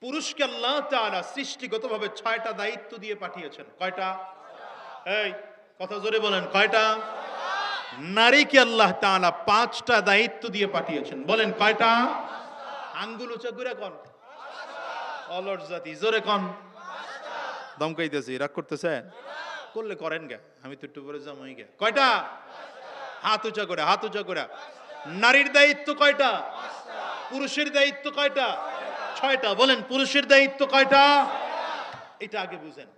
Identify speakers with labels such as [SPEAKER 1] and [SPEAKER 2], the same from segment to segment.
[SPEAKER 1] পুরুষকে আল্লাহ তাআলা সৃষ্টিগতভাবে ছয়টা দায়িত্ব দিয়ে পাঠিয়েছেন। কয়টা? এই, কথা জোরে বলেন, কয়টা? নারীকে আল্লাহ তাআলা পাঁচটা দায়িত্ব দিয়ে পাঠিয়েছেন। বলেন, কয়টা? আঙ্গুল উঁচা করে কন। অলর জাতি, জোরে কন। দমকাইতেছি, রাগ করতেছেন? করলে করেন গে, আমি তো একটু পরে জামাই গে। কয়টা? হাত উঁচা করে, হাত উঁচা করে। নারীর দায়িত্ব কয়টা? পুরুষের দায়িত্ব কয়টা? ছয়টা, বলেন, পুরুষের দায়িত্ব কয়টা? এটা আগে বুঝেন।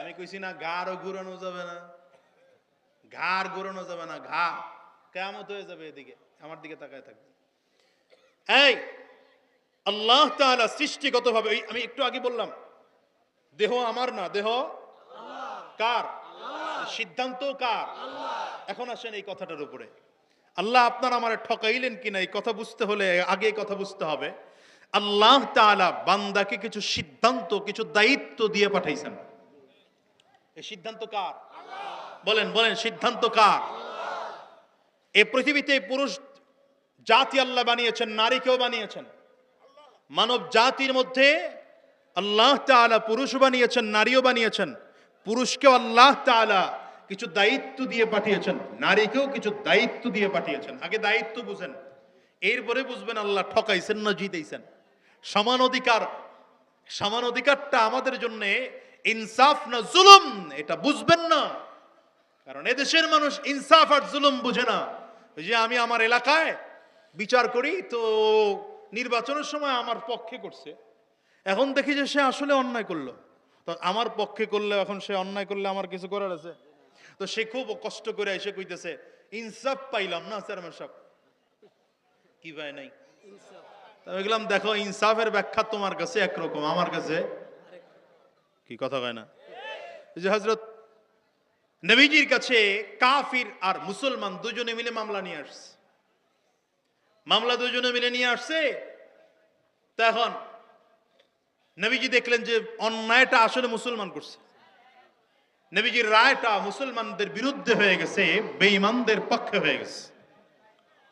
[SPEAKER 1] আমি কইছি না ঘাড়ও ঘুরানো যাবে না। ঘাড় ঘুরানো যাবে না, ঘা। কেমত হয়ে যাবে এদিকে, আমার দিকে তাকায় থাকবে। এই, আল্লাহ তাআলা সৃষ্টিগতভাবে, ওই আমি একটু আগে বললাম, দেহ আমার না, দেহ কার? সিদ্ধান্ত কার? এখন আসেন এই কথাটার উপরে। আল্লাহ আপনার আমার ঠকাইলেন কিনা, এই কথা বুঝতে হলে আগে কথা বুঝতে হবে। আল্লাহ তাআলা বান্দাকে কিছু সিদ্ধান্ত কিছু দায়িত্ব দিয়ে পাঠাইছেন। এই সিদ্ধান্ত কার? বলেন বলেন সিদ্ধান্ত কার? এই পৃথিবীতে পুরুষ জাতি আল্লাহ বানিয়েছেন নারীকেও বানিয়েছেন? মানব জাতির মধ্যে আল্লাহ তাআলা পুরুষ বানিয়েছেন নারীও বানিয়েছেন। পুরুষকেও আল্লাহ তাআলা কিছু দায়িত্ব দিয়ে পাঠিয়েছেন নারীকেও কিছু দায়িত্ব দিয়ে পাঠিয়েছেন। আগে দায়িত্ব বুঝেন এরপরে বুঝবেন আল্লাহ ঠকাইছেন না জিতেইছেন। সমান অধিকার। সমান অধিকারটা আমাদের জন্য ইনসাফ না জুলুম, এটা বুঝবেন না। কারণ এদেশের মানুষ ইনসাফ আর জুলুম বুঝে না। যে আমি আমার এলাকায় বিচার করি, তো নির্বাচনের সময় আমার পক্ষে করছে। এখন দেখি যে সে আসলে অন্যায় করল। তো আমার পক্ষে করলে, এখন সে অন্যায় করলে আমার কিছু করার আছে? তো সে খুব কষ্ট করে এসে কইতেছে, ইনসাফ পাইলাম না, চেয়ারম্যান সাহেব। কি ভাই নাই? আমি দেখো, ইনসাফের ব্যাখ্যা তোমার কাছে একরকম, আমার কাছে। কি কথা কয় না? যে হজরত নবীজির কাছে কাফির আর মুসলমান দুজনে মিলে মামলা নিয়ে আসছে। মামলা দুজনে মিলে নিয়ে আসছে। তা এখন নবীজি দেখলেন যে অন্যায়টা আসলে মুসলমান করছে। নবীজির রায়টা মুসলমানদের বিরুদ্ধে হয়ে গেছে, বেঈমানদের পক্ষে হয়ে গেছে।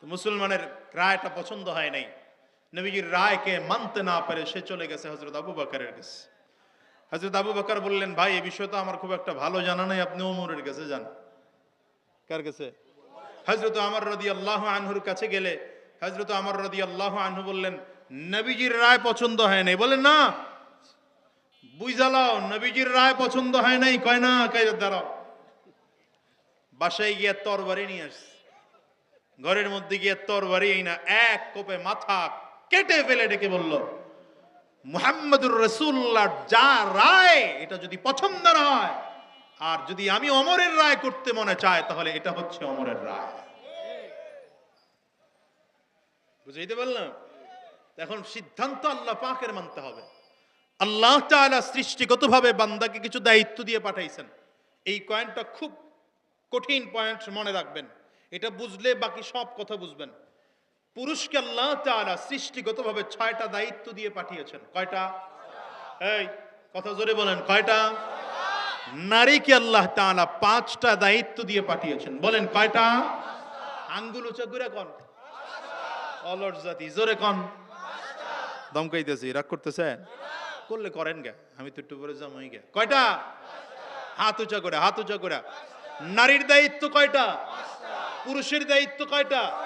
[SPEAKER 1] মুসলমানের রায়টা পছন্দ হয় নাই। নবীজির রায়কে মানতে না পারে সে চলে গেছে হজরত আবু বাকারের কাছে। হজরত আবু বাকার বললেন, ভাই, এই তো আমার খুব একটা ভালো জানা নাই, আপনি ওমরের কাছে যান। কার কাছে? হজরত আমার রদি আল্লাহ আনহুর কাছে গেলে হজরত আমার রদি আল্লাহ আনহু বললেন, নবীজির রায় পছন্দ হয় নাই। বলেন না বুঝালাও নবীজির রায় পছন্দ হয় নাই। কয়, না কয় দাঁড়াও। বাসায় গিয়ে তরবারি নিয়ে আসছে। ঘরের মধ্যে গিয়ে তরবারি এই না, এক কোপে মাথা কেটে ফেলে ডেকে বলল, মুহাম্মদুর রসুল্লাহ যা রায়, এটা যদি পছন্দ না হয় আর যদি আমি অমরের রায় করতে মনে চায় তাহলে এটা হচ্ছে অমরের রায়। বুঝাইতে পারলাম? এখন সিদ্ধান্ত আল্লাহ পাকের মানতে হবে। আল্লাহ তাআলা সৃষ্টিগতভাবে বান্দাকে কিছু দায়িত্ব দিয়ে পাঠাইছেন। এই পয়েন্টটা খুব কঠিন পয়েন্ট মনে রাখবেন। এটা বুঝলে বাকি সব কথা বুঝবেন। পুরুষকে আল্লাহ তাআলা সৃষ্টিগতভাবে ছয়টা দায়িত্ব দিয়ে পাঠিয়েছেন। কয়টা? এই, কথা জোরে বলেন, কয়টা? নারীকে আল্লাহ তাআলা পাঁচটা দায়িত্ব দিয়ে পাঠিয়েছেন। বলেন, কয়টা? আঙ্গুল উঁচা করে কন? অলর জাতি, জোরে কন? দমকাইতেছি রাগ করতেছেন? করলে করেন গে, আমি তো একটু পরে জামাই গে। কয়টা? হাত উঁচা করে, হাত উঁচা করে। নারীর দায়িত্ব কয়টা? পুরুষের দায়িত্ব কয়টা?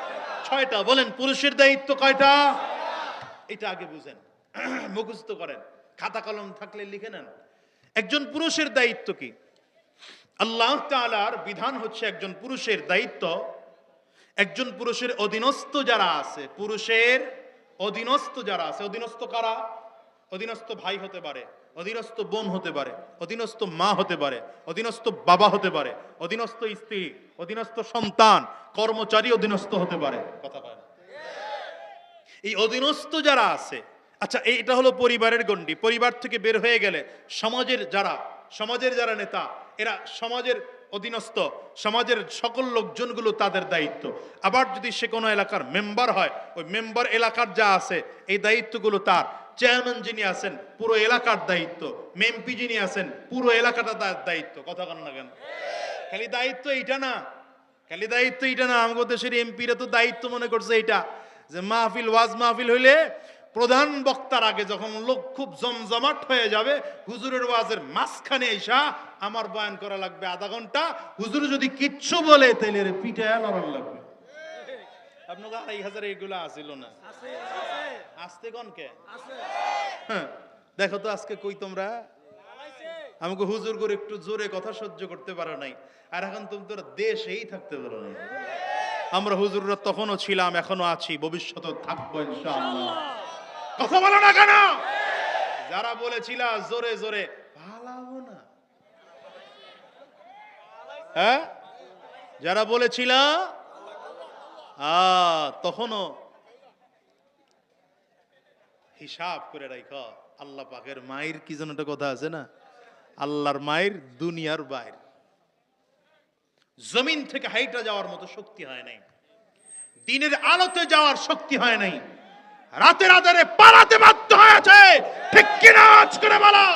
[SPEAKER 1] ছয়টা বলেন, পুরুষের দায়িত্ব কয়টা? এটা আগে বুঝেন। মুখস্থ করেন। খাতা কলম থাকলে লিখে নেন। একজন পুরুষের দায়িত্ব কি? আল্লাহ তাআলার বিধান হচ্ছে একজন পুরুষের দায়িত্ব। একজন পুরুষের অধীনস্থ যারা আছে, পুরুষের অধীনস্থ যারা আছে, অধীনস্থ কারা? অধীনস্থ ভাই হতে পারে, অধীনস্থ বোন হতে পারে, অধীনস্থ মা হতে পারে, অধীনস্থ বাবা হতে পারে, অধীনস্থ স্ত্রী। অধীনস্থ সন্তান, কর্মচারী অধীনস্থ হতে পারে। কথা এই অধীনস্থ যারা আছে আচ্ছা এটা হলো পরিবারের গণ্ডি। পরিবার থেকে বের হয়ে গেলে সমাজের যারা সমাজের যারা নেতা, এরা সমাজের অধীনস্থ, সমাজের সকল লোকজনগুলো তাদের দায়িত্ব। আবার যদি সে কোনো এলাকার মেম্বার হয়, ওই মেম্বার এলাকার যা আছে, এই দায়িত্বগুলো তার। চেয়ারম্যান যিনি আছেন, পুরো এলাকার দায়িত্ব। মেম্পি যিনি আছেন, পুরো এলাকাটা তার দায়িত্ব। কথা কন না কেন? খালি দায়িত্ব এইটা না। খালি দায়িত্ব এইটা না। আমাদের দেশের এমপিরা তো দায়িত্ব মনে করছে এইটা যে মাহফিল ওয়াজ মাহফিল হইলে প্রধান বক্তার আগে যখন লোক খুব জমজমাট হয়ে যাবে হুজুরের ওয়াজের মাঝখানে এসা আমার বয়ান করা লাগবে আধা ঘণ্টা। হুজুর যদি কিচ্ছু বলে তাহলে পিঠে লড়ান লাগবে। আপনাকে আড়াই হাজার এগুলো আসিল না? আসতে কনকে হ্যাঁ, দেখো তো আজকে কই তোমরা? আমাকে হুজুর করে একটু জোরে কথা সহ্য করতে পারো নাই। আর এখন তুমি তোরা দেশেই থাকতে পারো না আমরা হুজুররা তখনও ছিলাম এখনও আছি ভবিষ্যতে থাকব কথা বলো না কেন? যারা বলেছিল জোরে জোরে ভালাবো না। হ্যাঁ? যারা বলেছিল তখনও হিসাব করে রাখ আল্লাহ পাকের মায়ের কি যেন একটা কথা আছে না? আল্লাহর মায়ের, দুনিয়ার বাইর। জমিন থেকে হাইটা যাওয়ার মতো শক্তি হয় নাই। দিনের আলোতে যাওয়ার শক্তি হয় নাই। রাতের আধারে পালাতে বাধ্য হয়েছে। ঠিক কিনা আজ করে বলো?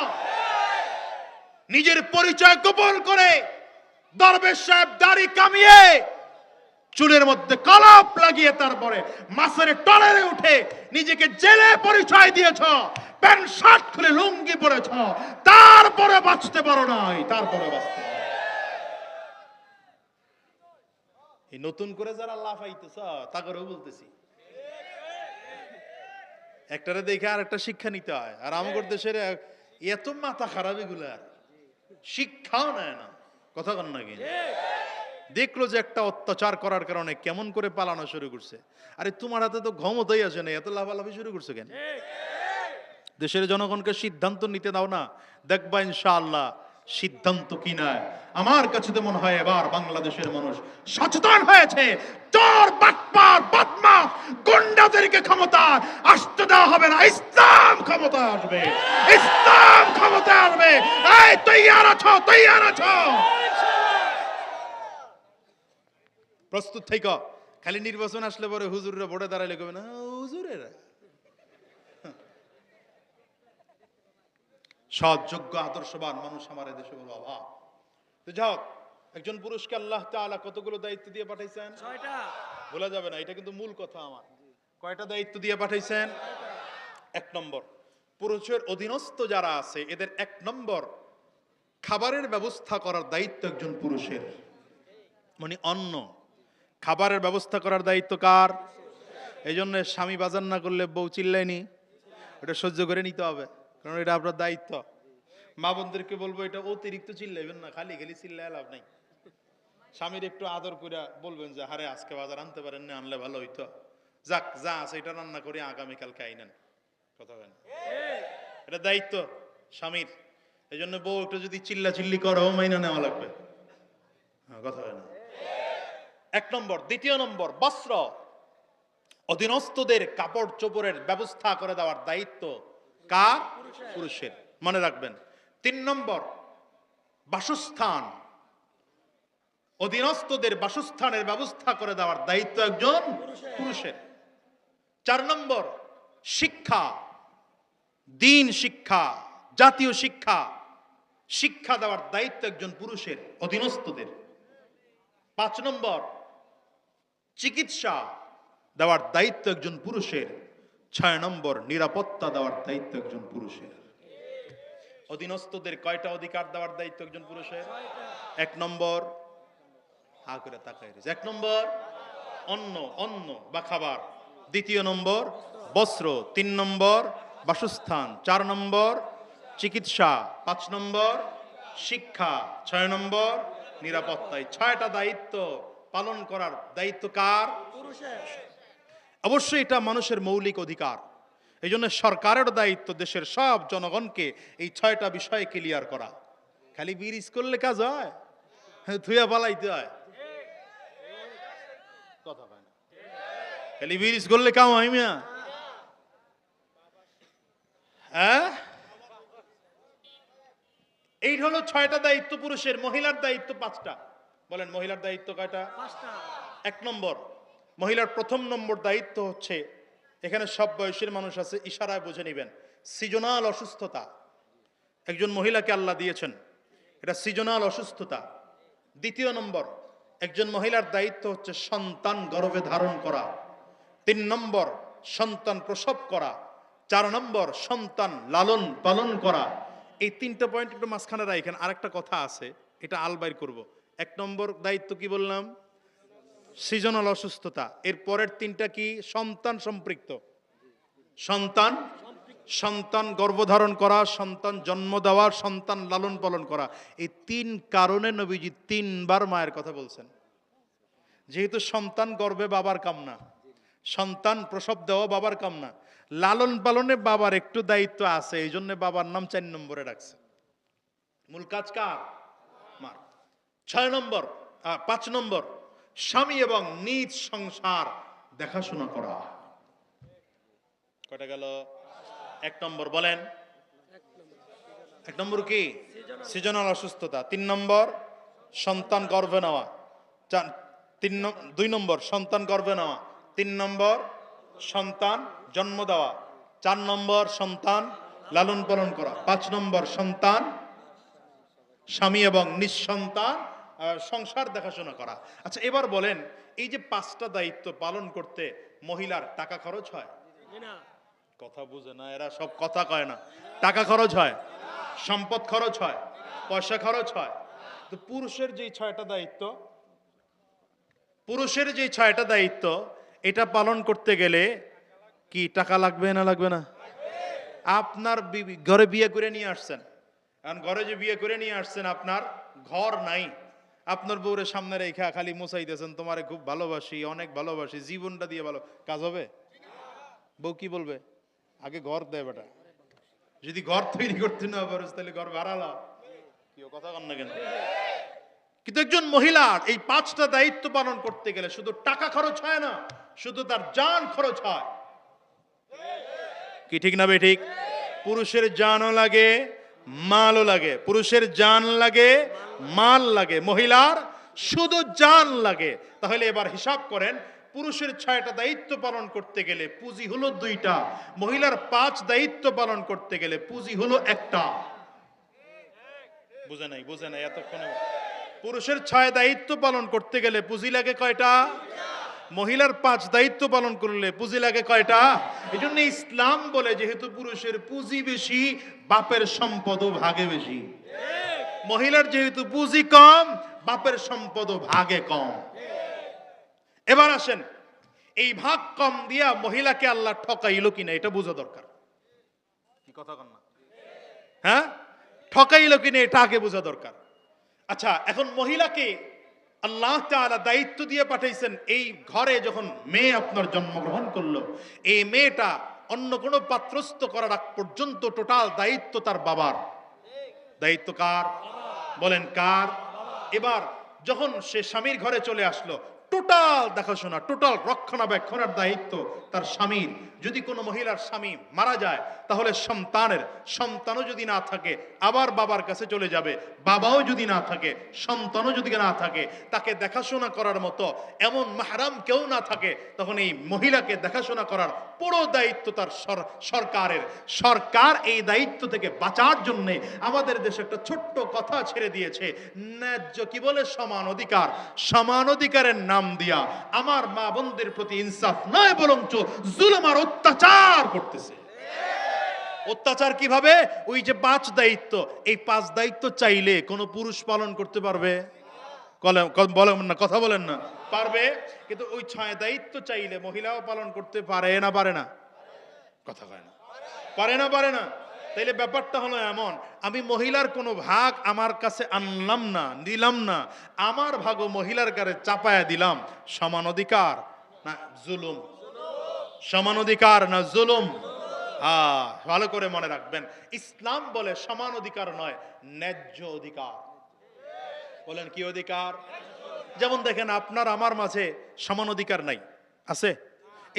[SPEAKER 1] নিজের পরিচয় গোপন করে দরবেশ সাহেব দাড়ি কামিয়ে চুলের মধ্যে কলপ লাগিয়ে তারপরে মাছের টলারে উঠে নিজেকে জেলে পরিচয় দিয়েছ। প্যান্ট শার্ট খুলে লুঙ্গি পরেছ, তারপরে বাঁচতে পারো নাই, তারপরে বাঁচতে এই নতুন করে যারা লাফাইতেছ তাকেও বলতেছি। একটারে দেখে আর একটা শিক্ষা নিতে হয়। আর আমাদের দেশের এত মাথা খারাপ এগুলার শিক্ষাও নেয় না। কথা কন নাকি দেখল যে একটা অত্যাচার করার কারণে কেমন করে পালানো শুরু করছে। আরে তোমার হাতে তো ক্ষমতাই আছে না এত লাফালাফি শুরু করছে কেন? দেশের জনগণকে সিদ্ধান্ত নিতে দাও না। দেখবা ইনশাআল্লাহ সিদ্ধান্ত কি নয়। আমার কাছে তো মনে হয় এবার বাংলাদেশের মানুষ সচেতন হয়েছে। চোর, বাটপার বদমাস গুন্ডাদেরকে ক্ষমতা আসতে দেওয়া হবে না। ইসলাম ক্ষমতা আসবে। ইসলাম ক্ষমতা আসবে। এই, তৈয়ার আছো তৈয়ার আছো। প্রস্তুত থেকে খালি নির্বাচন আসলে পরে হুজুররা ভোটে দাঁড়াইলে কবে না, হুজুরেরা। সৎ যোগ্য আদর্শবান মানুষ আমার দেশে বড় অভাব তো যাও একজন পুরুষকে আল্লাহ তাআলা কতগুলো দায়িত্ব দিয়ে পাঠাইছেন?
[SPEAKER 2] ছয়টা।
[SPEAKER 1] বলা যাবে না এটা কিন্তু মূল কথা আমার। কয়টা দায়িত্ব দিয়ে পাঠাইছেন? এক নম্বর পুরুষের অধীনস্থ যারা আছে এদের এক নম্বর খাবারের ব্যবস্থা করার দায়িত্ব একজন পুরুষের। মানে অন্ন খাবারের ব্যবস্থা করার দায়িত্ব কার? এই জন্য স্বামী বাজার না করলে বউ চিল্লায়নি। এটা সহ্য করে নিতে হবে। কারণ এটা আপনার দায়িত্ব। মা বোনদেরকে বলব, এটা অতিরিক্ত চিল্লাইবেন না, খালি খালি চিল্লায় লাভ নাই। স্বামীর একটু আদর করে বলবেন যে, হারে, আজকে বাজার আনতে পারেন না, আনলে ভালো হইতো। যাক, যা আছে এটা রান্না করে আগামীকালকে আইনেন। কথা বলেন এটা দায়িত্ব স্বামীর। এই জন্য বউ একটু যদি চিল্লা চিল্লি করো মাইনা নেওয়া লাগবে। হ্যাঁ কথা হয় না এক নম্বর, দ্বিতীয় নম্বর, বস্ত্র। অধীনস্থদের কাপড় চোপড়ের ব্যবস্থা করে দেওয়ার দায়িত্ব কার পুরুষের। মনে রাখবেন। তিন নম্বর, বাসস্থান। অধীনস্থদের বাসস্থানের ব্যবস্থা করে দেওয়ার দায়িত্ব একজন পুরুষের। চার নম্বর, শিক্ষা। দিন শিক্ষা, জাতীয় শিক্ষা। শিক্ষা দেওয়ার দায়িত্ব একজন পুরুষের, অধীনস্থদের। পাঁচ নম্বর, চিকিৎসা দেওয়ার দায়িত্ব একজন পুরুষের। ছয় নম্বর, নিরাপত্তা দেওয়ার দায়িত্ব একজন পুরুষের। অধীনস্থদের কয়টা অধিকার দেওয়ার দায়িত্ব একজন পুরুষের? এক নম্বর, হা করে তাকাই রয়েছে। এক নম্বর, অন্ন অন্ন বা খাবার। দ্বিতীয় নম্বর, বস্ত্র। তিন নম্বর, বাসস্থান। চার নম্বর, চিকিৎসা। পাঁচ নম্বর, শিক্ষা। ছয় নম্বর, নিরাপত্তায়। ছয়টা দায়িত্ব পালন করার দায়িত্ব কার?
[SPEAKER 2] পুরুষের।
[SPEAKER 1] অবশ্যই এটা মানুষের মৌলিক অধিকার। এই জন্য সরকারের দায়িত্ব দেশের সব জনগণকে এই ছয়টা বিষয়ে ক্লিয়ার করা। খালি ব্রিজ করলে কাজ হয় ধুয়া পালাইতে হয়। কথা না। খালি ব্রিজ করলে কাম হয় মিয়া। হ্যাঁ? এই হলো ছয়টা দায়িত্ব পুরুষের মহিলার দায়িত্ব পাঁচটা। বলেন মহিলার দায়িত্ব কয়টা? এক নম্বর। মহিলার প্রথম নম্বর দায়িত্ব হচ্ছে, এখানে সব বয়সের মানুষ আছে, ইশারায় বুঝে নেবেন, সিজনাল অসুস্থতা। একজন মহিলাকে আল্লাহ দিয়েছেন, এটা সিজনাল অসুস্থতা। দ্বিতীয় নম্বর, একজন মহিলার দায়িত্ব হচ্ছে সন্তান গর্ভে ধারণ করা। তিন নম্বর, সন্তান প্রসব করা। চার নম্বর, সন্তান লালন পালন করা। এই তিনটা পয়েন্ট একটু মাঝখানে রাখেন, আরেকটা কথা আছে, এটা আলবাইর করব। এক নম্বর দায়িত্ব কি বললাম? সিজনাল অসুস্থতা। এর পরের তিনটা কি? সন্তান সম্পৃক্ত। সন্তান সন্তান গর্ভধারণ করা, সন্তান জন্ম দেওয়া, সন্তান লালন পালন করা। এই তিন কারণে নবীজি তিনবার মায়ের কথা বলছেন। যেহেতু সন্তান গর্ভে বাবার কামনা সন্তান প্রসব দেওয়া বাবার কামনা লালন পালনে বাবার একটু দায়িত্ব আছে, এই জন্য বাবার নাম চার নম্বরে রাখছে। মূল কাজ কার? ছয় নম্বর পাঁচ নম্বর। স্বামী এবং নিজ সংসার দেখাশোনা করা। কটা গেল? এক নম্বর বলেন। এক নম্বর কি? সৃজনাল অসুস্থতা। তিন নম্বর, সন্তান গর্ভে নেওয়া। তিন দুই নম্বর, সন্তান গর্ভে নেওয়া। তিন নম্বর, সন্তান জন্ম দেওয়া। চার নম্বর, সন্তান লালন পালন করা। পাঁচ নম্বর, সন্তান স্বামী এবং নিঃসন্তান সংসার দেখাশোনা করা। আচ্ছা এবার বলেন এই যে পাঁচটা দায়িত্ব পালন করতে মহিলার টাকা খরচ হয়? কথা বুঝে না এরা সব কথা কয় না। টাকা খরচ হয়? সম্পদ খরচ হয়? পয়সা খরচ হয়? তো পুরুষের যে ছয়টা দায়িত্ব পুরুষের যে ছয়টা দায়িত্ব এটা পালন করতে গেলে কি টাকা লাগবে না লাগবে না? আপনার বিবি- ঘরে বিয়ে করে নিয়ে আসছেন। কারণ ঘরে যে বিয়ে করে নিয়ে আসছেন আপনার ঘর নাই। আপনার বউরে সামনে রেখা খালি মোসাইতেছেন তোমারে খুব ভালোবাসি অনেক ভালোবাসি জীবনটা দিয়ে ভালো কাজ হবে? বউ কি বলবে? আগে ঘর দেয় বেটা। যদি ঘর তৈরি করতে না পারিস তাহলে ঘর ভাড়ালা কি কথা কন না কেন? কিন্তু একজন মহিলার এই পাঁচটা দায়িত্ব পালন করতে গেলে শুধু টাকা খরচ হয় না শুধু তার জান খরচ হয়। কি ঠিক না বে ঠিক? পুরুষের জানও লাগে মালও লাগে, পুরুষের জান লাগে, মাল লাগে, মহিলার শুধু জান লাগে। তাহলে এবার হিসাব করেন, পুরুষের ছয়টা দায়িত্ব পালন করতে গেলে পুঁজি হলো দুইটা, মহিলার পাঁচ দায়িত্ব পালন করতে গেলে পুঁজি হলো একটা। বুঝে নাই বুঝে নাই এতক্ষণে। পুরুষের ছয় দায়িত্ব পালন করতে গেলে পুঁজি লাগে কয়টা? মহিলার পাঁচ দায়িত্ব পালন করলে পুঁজি লাগে কয়টা? এই জন্য ইসলাম বলে যেহেতু পুরুষের পুঁজি বেশি বাপের সম্পদও ভাগে বেশি। মহিলার যেহেতু পুঁজি কম বাপের সম্পদও ভাগে কম। এবার আসেন এই ভাগ কম দিয়া মহিলাকে আল্লাহ ঠকাইলো কিনা এটা বোঝা দরকার। কি কথা না? হ্যাঁ? ঠকাইলো কিনা এটা আগে বোঝা দরকার। আচ্ছা এখন মহিলাকে আল্লাহ তাআলা দায়িত্ব দিয়ে পাঠাইছেন, এই ঘরে যখন মেয়ে আপনার জন্মগ্রহণ করল, এই মেয়েটা অন্য কোনো পাত্রস্থ করার আগ পর্যন্ত টোটাল দায়িত্ব তার বাবার। দায়িত্ব কার? বলেন কার? এবার যখন সে স্বামীর ঘরে চলে আসলো টোটাল দেখাশোনা, টোটাল রক্ষণাবেক্ষণের দায়িত্ব তার স্বামীর। যদি কোনো মহিলার স্বামী মারা যায়, তাহলে সন্তানের, সন্তানও যদি না থাকে, আবার বাবার কাছে চলে যাবে, বাবাও যদি না থাকে, সন্তানও যদি না থাকে, তাকে দেখাশোনা করার মতো এমন মাহারাম কেউ না থাকে, তখন এই মহিলাকে দেখাশোনা করার পুরো দায়িত্ব তার সরকারের। সরকার এই দায়িত্ব থেকে বাঁচার জন্যে আমাদের দেশে একটা ছোট্ট কথা ছেড়ে দিয়েছে, ন্যায্য কি বলে সমান অধিকার? সমান অধিকারের নাম দিয়া আমার মা বোনদের প্রতি ইনসাফ নয়, বরঞ্চ জুলুম আর অত্যাচার করতেছে। অত্যাচার কীভাবে? ওই যে পাঁচ দায়িত্ব, এই পাঁচ দায়িত্ব চাইলে কোনো পুরুষ পালন করতে পারবে? বলেন না, কথা বলেন না। পারবে, কিন্তু ওই ছয় দায়িত্ব চাইলে মহিলাও পালন করতে পারে না পারে না? কথা কয় না। পারে না পারে না? তাইলে ব্যাপারটা হলো এমন আমি মহিলার কোনো ভাগ আমার কাছে আনলাম না, নিলাম না। আমার ভাগও মহিলার কাছে চাপায়া দিলাম। সমান অধিকার না জুলুম? সমান অধিকার না জুলুম? হ্যাঁ ভালো করে মনে রাখবেন। ইসলাম বলে সমান অধিকার নয়, ন্যায্য অধিকার। বলেন কি অধিকার? যেমন দেখেন আপনার, আমার মাঝে সমান অধিকার নাই। আছে?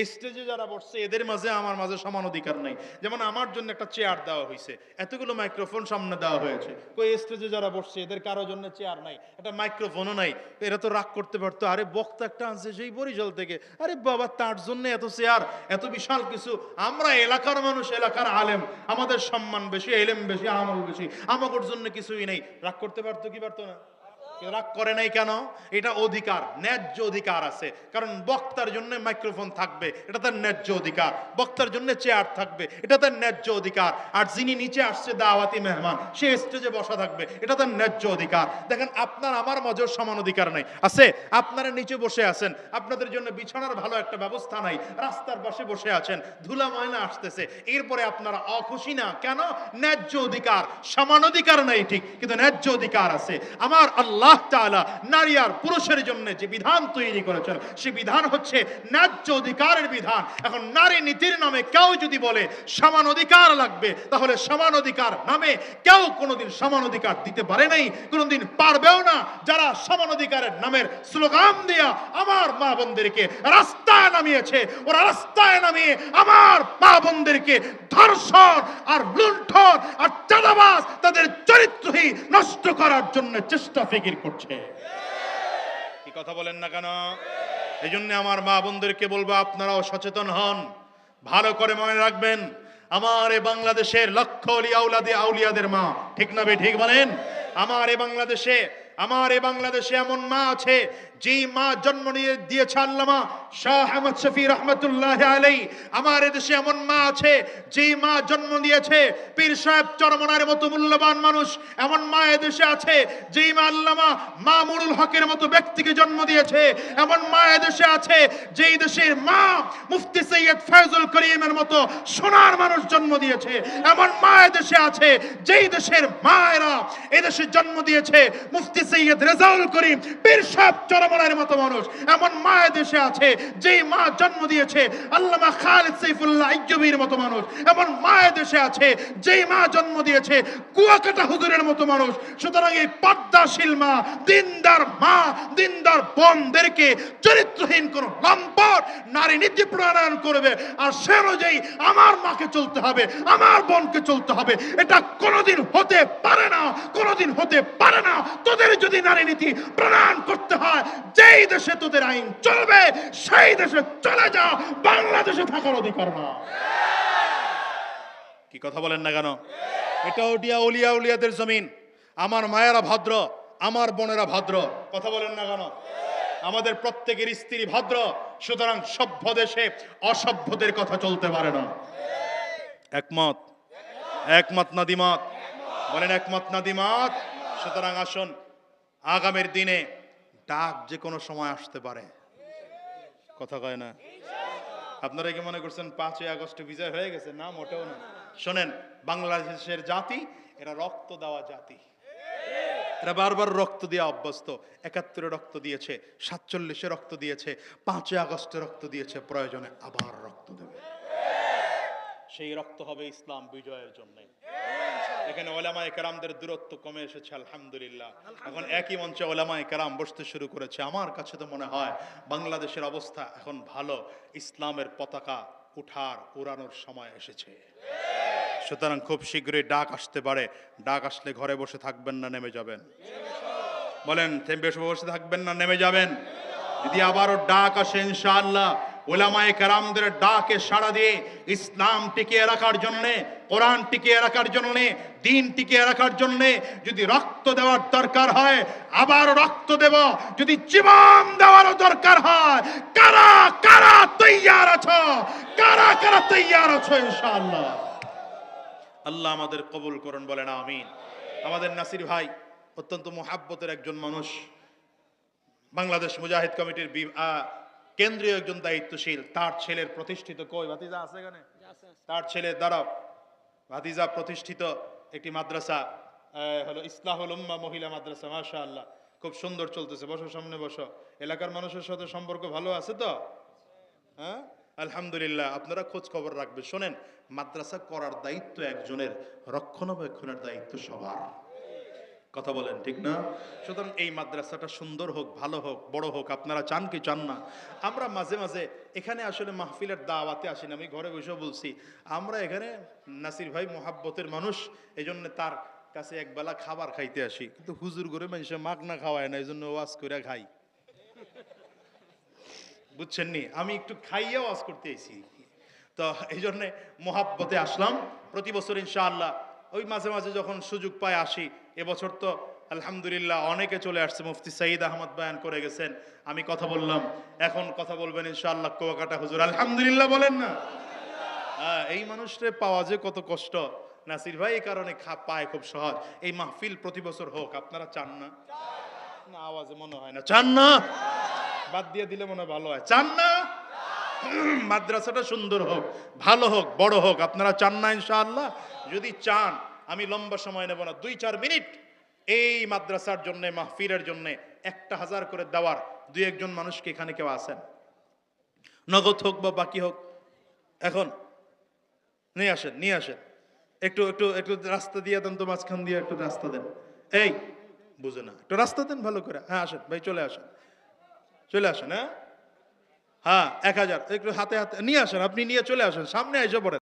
[SPEAKER 1] স্টেজে যারা বসছে, এদের মাঝে আমার মাঝে সমান অধিকার নাই। যেমন আমার জন্য একটা চেয়ার দেওয়া হয়েছে এতগুলো মাইক্রোফোন সামনে দেওয়া হয়েছে। কই স্টেজে যারা বসছে, এদের কারোর জন্য চেয়ার নাই। একটা মাইক্রোফোনও নাই। এরা তো রাগ করতে পারতো, আরে, বক্তা একটা আনছে সেই বরিশাল থেকে। আরে, বাবা, তার জন্য এত চেয়ার এত বিশাল কিছু। আমরা এলাকার মানুষ, এলাকার আলেম। আমাদের সম্মান বেশি, এলেম বেশি, আমল বেশি। আমাদের জন্য কিছুই নেই। রাগ করতে পারতো কি পারতো না? রাগ করে নাই কেন? এটা অধিকার, ন্যায্য অধিকার আছে। কারণ বক্তার জন্য মাইক্রোফোন থাকবে, এটা তার ন্যায্য অধিকার। বক্তার জন্য চেয়ার থাকবে, এটা তার ন্যায্য অধিকার। আর যিনি নিচে আসছে, দাওয়াতি মেহমান, সে স্টেজে বসা থাকবে, এটা তার ন্যায্য অধিকার। দেখেন, আপনার আমার মজর সমান অধিকার নাই। আছে? আপনারা নিচে বসে আছেন। আপনাদের জন্য বিছানার ভালো একটা ব্যবস্থা নাই। রাস্তার পাশে বসে আছেন। ধুলা ময়না আসতেছে। এরপরে আপনারা অখুশি না। কেন? ন্যায্য অধিকার। সমান অধিকার নাই ঠিক, কিন্তু ন্যায্য অধিকার আছে। আমার আল্লাহ তাআলা নারী আর পুরুষের জন্য যে বিধান তৈরি করেছেন, সে বিধান হচ্ছে ন্যায্য অধিকারের বিধান। এখন নারী নীতির নামে কেউ যদি বলে সমান অধিকার লাগবে, তাহলে সমান অধিকার নামে কেউ কোনোদিন সমান অধিকার দিতে পারে নাই, কোনোদিন পারবেও না। যারা সমান অধিকারের নামের স্লোগান দিয়া আমার মা বোনদেরকে রাস্তায় নামিয়েছে, ওরা রাস্তায় নামিয়ে আমার মা বোনদেরকে ধর্ষণ আর লুণ্ঠন আর চাঁদাবাজ তাদের চরিত্রহীন নষ্ট করার জন্য চেষ্টা ফিকির করছে। কি কথা বলেন না কেন? এই জন্য আমার মা বোনদেরকে বলব, আপনারাও সচেতন হন। ভালো করে মনে রাখবেন, আমার এ বাংলাদেশের লক্ষ আউলাদে আউলিয়াদের মা। ঠিক না ঠিক বলেন? আমার এ বাংলাদেশে, আমার এ বাংলাদেশে এমন মা আছে যেই মা জন্ম নিয়ে দিয়েছে আল্লামা শাহ আহমদ শফি রহমতুল্লাহ আলাই, আমার এদেশে এমন মা আছে যেই মা জন্ম দিয়েছে পীর সাহেব চরমনার মতো মূল্যবান মানুষ, এমন মা এদেশে আছে যেই মা আল্লামা মামুনুল হকের মতো ব্যক্তিকে জন্ম দিয়েছে, এমন মা এদেশে আছে, যেই দেশের মা মুফতি সৈয়দ ফয়জুল করিমের মতো সোনার মানুষ জন্ম দিয়েছে, এমন মা এদেশে আছে, যেই দেশের মায়েরা এদেশে জন্ম দিয়েছে, মুফতি সৈয়দ রেজাউল করিম, পীর সাহেব চরমনার মতো মানুষ। এমন মা এদেশে আছে, যেই মা জন্ম দিয়েছে আল্লামা খালিদ সাইফুল্লাহ আইয়ুবীর মতো মানুষ। এমন মা এদেশে আছে, যেই মা জন্ম দিয়েছে কুয়াকাটা হুজুরের মতো মানুষ। সুতরাং এই পদ্মাশীল মা, দিনদার মা, দিনদার বোনদেরকে চরিত্রহীন কোন লম্পট নারী নীতি প্রণয়ন করবে আর সে অনুযায়ী আমার মাকে চলতে হবে, আমার বোনকে চলতে হবে। এটা কোনোদিন হতে পারে না, কোনোদিন হতে পারে না। তোদের যদি নারী নীতি প্রণয়ন করতে হয় যেই দেশে তোদের আইন চলবে, সেই দেশে চলে যা, বাংলাদেশে থাকার অধিকার না। কি কথা বলেন না কেন? এটা ওটিয়া উলিয়া উলিয়াদের জমিন। আমার মায়েরা ভদ্র, আমার বোনেরা ভদ্র। কথা বলেন না কেন? আমাদের প্রত্যেকের স্ত্রী ভদ্র, সুতরাং সভ্য দেশে অসভ্যদের কথা চলতে পারে না। একমত? একমত নাদিমত? বলেন একমত নাদিমত? সুতরাং আসুন, আগামীর দিনে ডাক যে কোনো সময় আসতে পারে। কথা কয় না? আপনারা কি মনে করছেন পাঁচই আগস্টে বিজয় হয়ে গেছে? না, মোটেও না। শোনেন, বাংলাদেশের জাতি, এরা রক্ত দেওয়া জাতি। এরা বারবার রক্ত দিয়ে অভ্যস্ত। একাত্তরে রক্ত দিয়েছে, সাতচল্লিশে রক্ত দিয়েছে, পাঁচই আগস্টে রক্ত দিয়েছে, প্রয়োজনে আবার রক্ত দেবে। সেই রক্ত হবে ইসলাম বিজয়ের জন্য। এখানে ওলামায়ে কেরামদের দূরত্ব কমে এসেছে আলহামদুলিল্লাহ। এখন একই মঞ্চে ওলামায়ে কেরাম বসতে শুরু করেছে। আমার কাছে তো মনে হয় বাংলাদেশের অবস্থা এখন ভালো ইসলামের পতাকা উঠার উড়ানোর সময় এসেছে। সুতরাং খুব শীঘ্রই ডাক আসতে পারে। ডাক আসলে ঘরে বসে থাকবেন না নেমে যাবেন। বলেন থেমে বসে থাকবেন না নেমে যাবেন। যদি আবারও ডাক আসে ইনশাআল্লাহ ওলামায়ে কারামদের ডাকে সাড়া দিয়ে ইসলাম টিকিয়ে রাখার জন্যে, কোরআন টিকিয়ে রাখার জন্যে, দিন টিকিয়ে রাখার জন্যে যদি রক্ত দেওয়ার দরকার হয়, আবার রক্ত দেব। যদি জীবন দেওয়ারও দরকার হয়, কারা কারা তৈয়ার আছো? কারা কারা তৈয়ার আছো ইনশাআল্লাহ? আল্লাহ আমাদের কবুল করুন, বলেন আমিন। আমাদের নাসির ভাই অত্যন্ত মোহাব্বতের একজন মানুষ, বাংলাদেশ মুজাহিদ কমিটির কেন্দ্রীয় একজন দায়িত্বশীল তার ছেলের প্রতিষ্ঠিত কই? ভাতিজা আছে এখানে? তার ছেলে দ্বারা ভাতিজা প্রতিষ্ঠিত একটি মাদ্রাসা হলো ইসলাহুল উম্মা মহিলা মাদ্রাসা মাশা আল্লাহ খুব সুন্দর চলতেছে। বসো সামনে বসো। এলাকার মানুষের সাথে সম্পর্ক ভালো আছে তো? হ্যাঁ? আলহামদুলিল্লাহ আপনারা খোঁজ খবর রাখবেন। শোনেন মাদ্রাসা করার দায়িত্ব একজনের রক্ষণাবেক্ষণের দায়িত্ব সবার। কথা বলেন, ঠিক না? সুতরাং এই মাদ্রাসাটা সুন্দর হোক, ভালো হোক, বড় হোক, আপনারা চান কি চান না। আমরা মাঝে মাঝে এখানে আসলে মাহফিলের দাওয়াতে আসি না, আমি ঘরে বসে বলছি, আমরা এখানে নাসির ভাই মোহাব্বতের মানুষ এই জন্য তার কাছে একবেলা খাবার খাইতে আসি, কিন্তু হুজুর করে মানুষে মাগ না খাওয়ায় না এই জন্য ওয়াজ করে খাই। বুঝছেন নি? আমি একটু খাইয়ে ওয়াজ করতে এসেছি। তো এই জন্যে মোহাব্বতে আসলাম, প্রতি বছর ইনশাআল্লাহ ওই মাঝে মাঝে যখন সুযোগ পায় আসি এবছর তো আলহামদুলিল্লাহ অনেকে চলে আসছে। মুফতি সাইদ আহমদ বয়ান করে গেছেন। আমি কথা বললাম এখন কথা বলবেন ইনশাআল্লাহ কুয়াকাটা হুজুর। আলহামদুলিল্লাহ বলেন না? হ্যাঁ, এই মানুষরে পাওয়া যে কত কষ্ট নাসির ভাই এই কারণে খাপ পায় খুব সহজ। এই মাহফিল প্রতি বছর হোক আপনারা চান না? না আওয়াজে মনে হয় না। চান না? বাদ দিয়ে দিলে মনে হয় ভালো হয়। চান না? মাদ্রাসাটা সুন্দর হোক, ভালো হোক, বড় হোক, আপনারা চান না ইনশাআল্লাহ? যদি চান, আমি লম্বা সময় নেব না, দুই চার মিনিট এই মাদ্রাসার জন্য, মাহফিলের জন্য একটা হাজার করে দেওয়ার দুই একজন মানুষকে এখানে কেউ আসেন নগদ হোক বা বাকি হোক, এখন নিয়ে আসেন নিয়ে আসেন। একটু একটু একটু রাস্তা দিয়ে দেন তো, মাঝখান দিয়ে একটু রাস্তা দেন। এই, বুঝে না, একটু রাস্তা দেন ভালো করে। হ্যাঁ আসেন, ভাই, চলে আসেন। চলে আসেন হ্যাঁ? হ্যাঁ এক হাজার। একটু হাতে হাতে নিয়ে আসেন, আপনি নিয়ে চলে আসেন, সামনে এসে পড়েন।